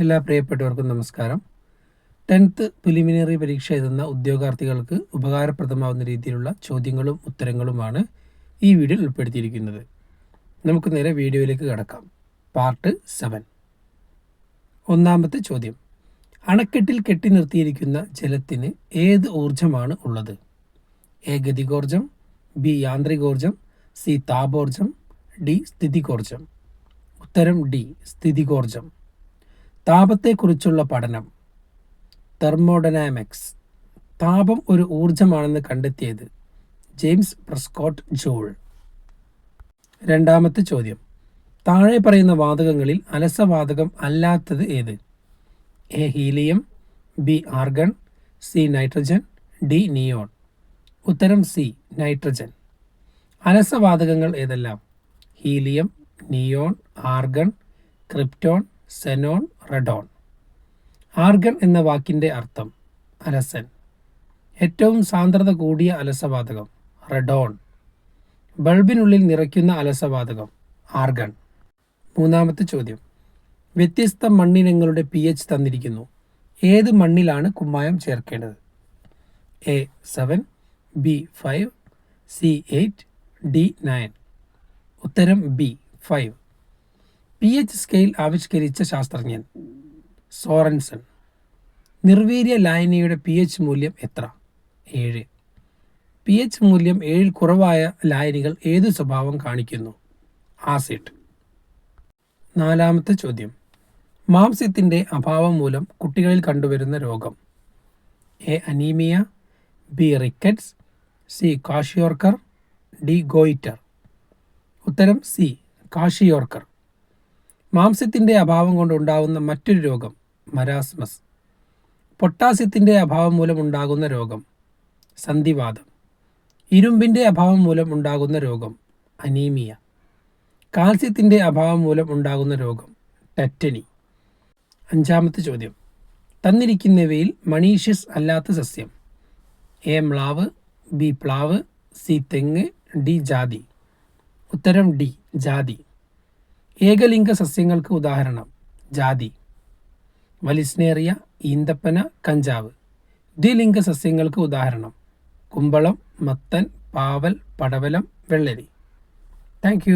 എല്ലാ പ്രിയപ്പെട്ടവർക്കും നമസ്കാരം. ടെൻത്ത് പ്രിലിമിനറി പരീക്ഷ എഴുതുന്ന ഉദ്യോഗാർത്ഥികൾക്ക് ഉപകാരപ്രദമാവുന്ന രീതിയിലുള്ള ചോദ്യങ്ങളും ഉത്തരങ്ങളുമാണ് ഈ വീഡിയോയിൽ ഉൾപ്പെടുത്തിയിരിക്കുന്നത്. നമുക്ക് നേരെ വീഡിയോയിലേക്ക് കടക്കാം. പാർട്ട് സെവൻ ഒന്നാമത്തെ ചോദ്യം. അണക്കെട്ടിൽ കെട്ടി നിർത്തിയിരിക്കുന്ന ജലത്തിന് ഏത് ഊർജമാണ് ഉള്ളത്? എ ഗതികോർജം ബി യാന്ത്രികോർജം സി താപോർജം ഡി സ്ഥിതികോർജം ഉത്തരം ഡി സ്ഥിതികോർജം താപത്തെക്കുറിച്ചുള്ള പഠനം. തെർമോഡൈനാമിക്സ്. താപം ഒരു ഊർജമാണെന്ന് കണ്ടെത്തിയത് ജെയിംസ് പ്രസ്കോട്ട് ജോൾ. രണ്ടാമത്തെ ചോദ്യം. താഴെ പറയുന്ന വാതകങ്ങളിൽ അലസവാതകം അല്ലാത്തത് ഏത്? A helium B argon C nitrogen D neon. ഉത്തരം സി നൈട്രജൻ. അലസവാതകങ്ങൾ ഏതെല്ലാം? Helium neon argon krypton xenon radon. Argon എന്ന വാക്കിന്റെ അർത്ഥം അലസൻ. ഏറ്റവും സാന്ദ്രത കൂടിയ അലസവാതകം റെഡോൺ. ബൾബിനുള്ളിൽ നിറയ്ക്കുന്ന അലസവാതകം ആർഗൺ മൂന്നാമത്തെ ചോദ്യം. വ്യത്യസ്ത മണ്ണിനങ്ങളുടെ പി എച്ച് തന്നിരിക്കുന്നു. ഏത് മണ്ണിലാണ് കുമ്മായം ചേർക്കേണ്ടത്? A seven B five C eight D nine. ഉത്തരം B five. P H scale ആവിഷ്കരിച്ച ശാസ്ത്രജ്ഞൻ സോറൻസൺ. നിർവീര്യ ലായനിയുടെ പി എച്ച് മൂല്യം എത്ര? ഏഴ്. പി എച്ച് മൂല്യം ഏഴിൽ കുറവായ ലായനികൾ ഏതു സ്വഭാവം കാണിക്കുന്നു? ആസിഡ്. നാലാമത്തെ ചോദ്യം. മാംസ്യത്തിന്റെ അഭാവം മൂലം കുട്ടികളിൽ കണ്ടുവരുന്ന രോഗം. A anaemia B rickets C kwashiorkor D goitre. ഉത്തരം സി കാഷിയോർക്കർ. മാംസ്യത്തിന്റെ അഭാവം കൊണ്ടുണ്ടാകുന്ന മറ്റൊരു രോഗം മരാസ്മസ്. പൊട്ടാസ്യത്തിന്റെ അഭാവം മൂലം ഉണ്ടാകുന്ന രോഗം സന്ധിവാദം. ഇരുമ്പിന്റെ അഭാവം മൂലം ഉണ്ടാകുന്ന രോഗം അനീമിയ. കാൽസ്യത്തിന്റെ അഭാവം മൂലം ഉണ്ടാകുന്ന രോഗം ടെറ്റനി. അഞ്ചാമത്തെ ചോദ്യം. തന്നിരിക്കുന്നവയിൽ മണീഷ്യസ് അല്ലാത്ത സസ്യം. എ മ്ലാവ് ബി പ്ലാവ് സി തെങ്ങ് ഡി ജാതി. ഉത്തരം ഡി ജാതി. ഏകലിംഗ സസ്യങ്ങൾക്ക് ഉദാഹരണം. ജാതി. വലിസ്നേറിയ ഈന്തപ്പന കഞ്ചാവ്. ദ്വിലിംഗ സസ്യങ്ങൾക്ക് ഉദാഹരണം. കുമ്പളം മത്തൻ പാവൽ പടവലം വെള്ളരി. താങ്ക്